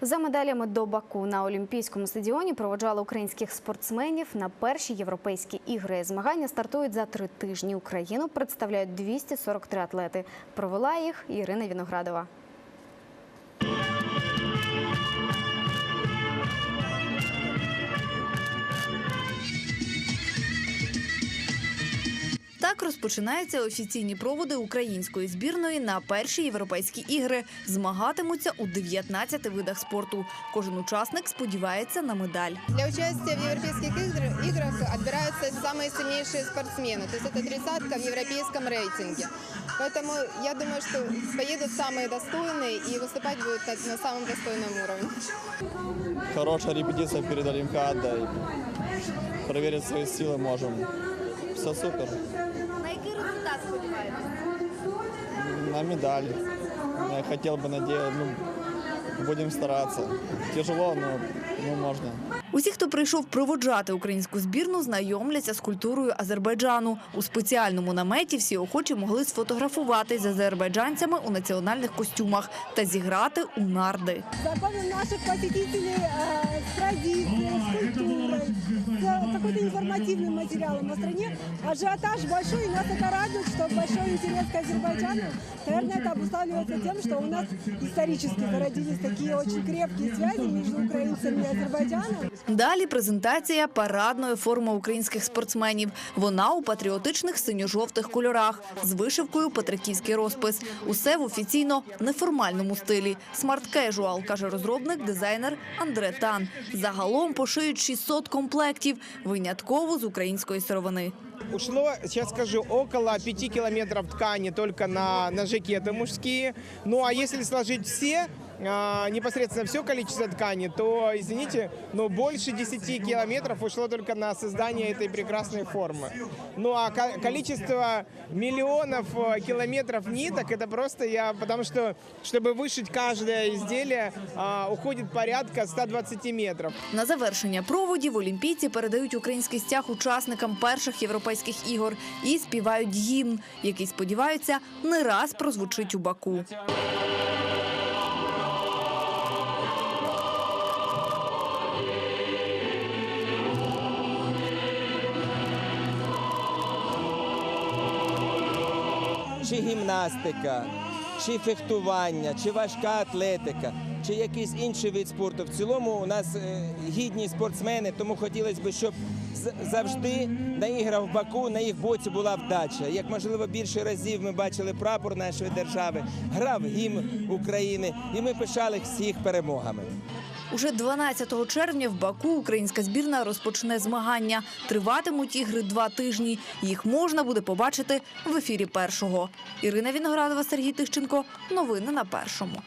За медалями до Баку на Олімпійському стадіоні проводжали українських спортсменів на перші європейські ігри. Змагання стартують за три тижні. Україну представляють 243 атлети. Провела їх Ірина Віноградова. Так розпочинаються офіційні проводи української збірної на перші європейські ігри. Змагатимуться у 19 видах спорту. Кожен учасник сподівається на медаль. Для участия в европейских игр- играх отбираются самые сильнейшие спортсмены. То есть это тридцатка в европейском рейтинге. Поэтому я думаю, что поедут самые достойные и выступать будут на, на самом достойном уровне. хорошая репетиция перед Олимпиадой. Проверить свои силы можем. Все супер. На який результат сподіваєтеся? На медаль. Я хотел бы надеяться, ну, будем стараться. Тяжело, но ну, можно. Усі, хто прийшов проводжати українську збірну, знайомляться з культурою Азербайджану. У спеціальному наметі всі охочі могли сфотографуватись з азербайджанцями у національних костюмах та зіграти у нарди. Знакомим наших традицией, с культурой, с какой-то информативным материалом о стране. Ажиотаж большой, и нас это радует, что большой интерес к Азербайджану. Наверное, это обуславливается тем, что у нас исторически зародились такие очень крепкие связи между украинцами и Азербайджаном. Далі презентація парадної форми українських спортсменів. Вона у патріотичних синьо-жовтих кольорах з вишивкою Петриківський розпис. Усе в офіційно неформальному стилі. Смарт-кежуал, каже розробник, дизайнер Андре Тан. Загалом пошиють 600 комплектів, винятково з української сировини. Ушло, сейчас скажу, около 5 километров ткани только на, на жакеты мужские. Ну а если сложить все, а, непосредственно все количество ткани, то, извините, но больше 10 километров ушло только на создание этой прекрасной формы. Ну а ко- количество миллионов э, километров ниток, это просто я, потому что, чтобы вышить каждое изделие, а, уходит порядка 120 метров. На завершення проводів олімпійці передають український стяг учасникам перших європейських ігор і співають гімн, який сподіваються не раз прозвучить у Баку. Чи гімнастика, чи фехтування, чи важка атлетика, чи якийсь інший вид спорту. В цілому у нас е, гідні спортсмени, тому хотілося б, щоб завжди на іграх в Баку на їх боці була вдача. Як можливо більше разів ми бачили прапор нашої держави, грав гімн України, і ми пишали всіх перемогами. Уже 12 червня в Баку українська збірна розпочне змагання. Триватимуть ігри два тижні. Їх можна буде побачити в ефірі першого. Ірина Віноградова, Сергій Тищенко. Новини на першому.